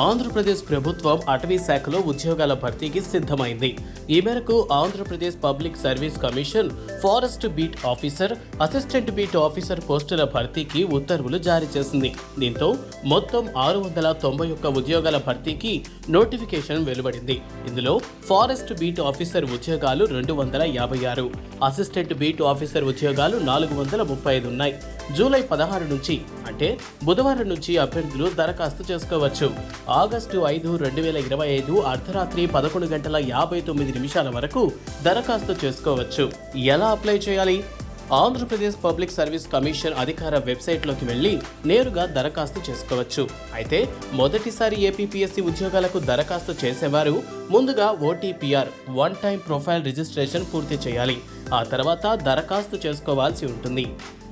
ఆంధ్రప్రదేశ్ ప్రభుత్వం అటవీ శాఖలో ఉద్యోగాల భర్తీకి సిద్ధమైంది. ఈ మేరకు Andhra Pradesh public service commission forest beat officer assistant beat officer పోస్టుల భర్తీకి ఉత్తర్వులు జారీ చేసింది. దీంతో మొత్తం ఆరు వందల తొంభై ఒక్క ఉద్యోగాల భర్తీకి నోటిఫికేషన్ వెలువడింది. ఇందులో ఫారెస్ట్ బీట్ ఆఫీసర్ ఉద్యోగాలు రెండు వందల యాభై ఆరు అసిస్టెంట్ బీట్ ఆఫీసర్ ఉద్యోగాలు నాలుగు వందల ముప్పై ఐదు ఉన్నాయి. జూలై పదహారు నుంచి అంటే బుధవారం నుంచి అభ్యర్థులు దరఖాస్తు చేసుకోవచ్చు. ఆగస్టు ఐదు రెండు వేల ఇరవై ఐదు అర్ధరాత్రి పదకొండు గంటల యాభై తొమ్మిది నిమిషాల వరకు దరఖాస్తు చేసుకోవచ్చు. ఎలా అప్లై చేయాలి? ఆంధ్రప్రదేశ్ పబ్లిక్ సర్వీస్ కమిషన్ అధికార వెబ్సైట్లోకి వెళ్ళి నేరుగా దరఖాస్తు చేసుకోవచ్చు. అయితే మొదటిసారి ఏపీపీఎస్సీ ఉద్యోగాలకు దరఖాస్తు చేసేవారు ముందుగా OTPR one time profile registration పూర్తి చేయాలి. ఆ తర్వాత దరఖాస్తు చేసుకోవాల్సి ఉంటుంది.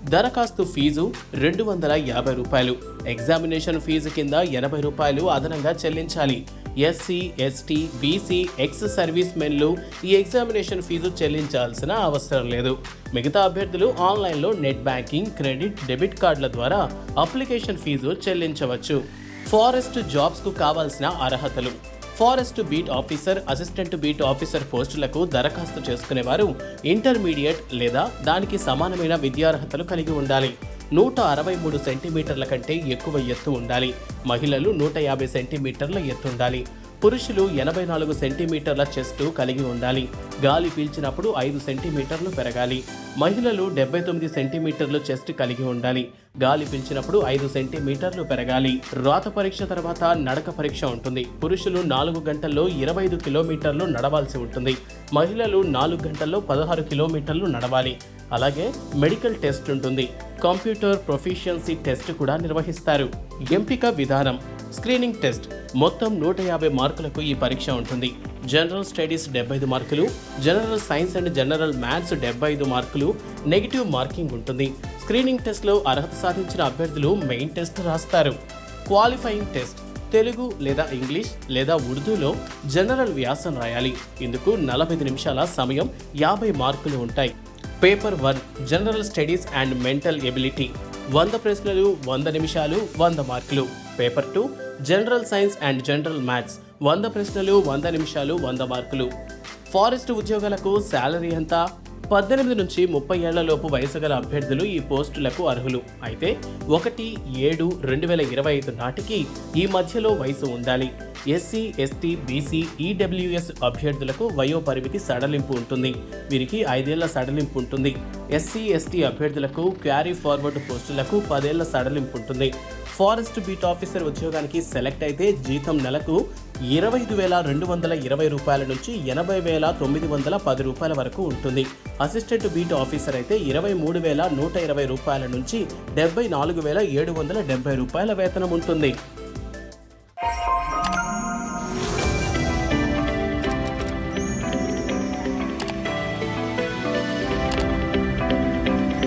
దరఖాస్తు ఫీజు రెండు వందల యాభై రూపాయలు. ఎగ్జామినేషన్ ఫీజు కింద ఎనభై రూపాయలు అదనంగా చెల్లించాలి. SC ST BC ex service మెన్లు ఈ ఎగ్జామినేషన్ ఫీజు చెల్లించాల్సిన అవసరం లేదు. మిగతా అభ్యర్థులు ఆన్లైన్లో నెట్ బ్యాంకింగ్ క్రెడిట్ డెబిట్ కార్డుల ద్వారా అప్లికేషన్ ఫీజు చెల్లించవచ్చు. ఫారెస్ట్ జాబ్స్కు కావాల్సిన అర్హతలు. Forest beat officer assistant beat officer పోస్టులకు దరఖాస్తు చేసుకునేవారు. ఇంటర్మీడియట్ లేదా దానికి సమానమైన విద్యార్హతలు కలిగి ఉండాలి. నూట అరవై మూడు సెంటీమీటర్ల కంటే ఎక్కువ ఎత్తు ఉండాలి. మహిళలు నూట యాభై సెంటీమీటర్ల ఎత్తు ఉండాలి. పురుషులు ఎనభై నాలుగు సెంటీమీటర్ల చెస్ట్ కలిగి ఉండాలి. గాలి పీల్చినప్పుడు ఐదు సెంటీమీటర్లు పెరగాలి. మహిళలు డెబ్బై తొమ్మిది సెంటీమీటర్లు చెస్ట్ కలిగి ఉండాలి. గాలి పీల్చినప్పుడు ఐదు సెంటీమీటర్లు పెరగాలి. రాత పరీక్ష తర్వాత నడక పరీక్ష ఉంటుంది. పురుషులు నాలుగు గంటల్లో ఇరవై ఐదు కిలోమీటర్లు నడవాల్సి ఉంటుంది. మహిళలు నాలుగు గంటల్లో పదహారు కిలోమీటర్లు నడవాలి. అలాగే మెడికల్ టెస్ట్ ఉంటుంది. కంప్యూటర్ ప్రొఫిషియన్సీ టెస్ట్ కూడా నిర్వహిస్తారు. ఎంపిక విధానం స్క్రీనింగ్ టెస్ట్ మొత్తం నూట యాభై మార్కులకు ఈ పరీక్ష ఉంటుంది. జనరల్ స్టడీస్ డెబ్బై ఐదు మార్కులు general science and general maths డెబ్బై ఐదు మార్కులు నెగిటివ్ మార్కింగ్ ఉంటుంది. స్క్రీనింగ్ టెస్ట్లో అర్హత సాధించిన అభ్యర్థులు మెయిన్ టెస్ట్ రాస్తారు. క్వాలిఫైయింగ్ టెస్ట్ తెలుగు లేదా ఇంగ్లీష్ లేదా ఉర్దూలో జనరల్ వ్యాసం రాయాలి. ఇందుకు నలభై నిమిషాల సమయం యాభై మార్కులు ఉంటాయి. Paper one general studies and mental ability. వంద ప్రశ్నలు వంద నిమిషాలు వంద మార్కులు. Paper two general science and general maths. వంద ప్రశ్నలు వంద నిమిషాలు వంద మార్కులు. ఫారెస్ట్ ఉద్యోగాలకు శాలరీ ఎంత? పద్దెనిమిది నుంచి ముప్పై ఏళ్ళలోపు వయసు గల అభ్యర్థులు ఈ పోస్టులకు అర్హులు. అయితే ఒకటి ఏడు రెండు వేల ఇరవై ఐదు నాటికి ఈ మధ్యలో వయసు ఉండాలి. ఎస్సీ ఎస్టీ బీసీ ఈడబ్ల్యూఎస్ అభ్యర్థులకు వయో పరిమితి సడలింపు ఉంటుంది. వీరికి ఐదేళ్ళ సడలింపు ఉంటుంది. ఎస్సీ ఎస్టీ అభ్యర్థులకు క్యారీ ఫార్వర్డ్ పోస్టులకు పదేళ్ళ సడలింపు ఉంటుంది. ఫారెస్ట్ బీట్ ఆఫీసర్ ఉద్యోగానికి సెలెక్ట్ అయితే జీతం నెలకు ఇరవై ఐదు వేల రెండు వందల ఇరవై రూపాయల నుంచి ఎనభై వేల తొమ్మిది వందల పది రూపాయల వరకు ఉంటుంది. అసిస్టెంట్ బీట్ ఆఫీసర్ అయితే ఇరవై మూడు వేల నూట ఇరవై రూపాయల నుంచి డెబ్బై నాలుగు వేల ఏడు వందల డెబ్బై రూపాయల వేతనం ఉంటుంది.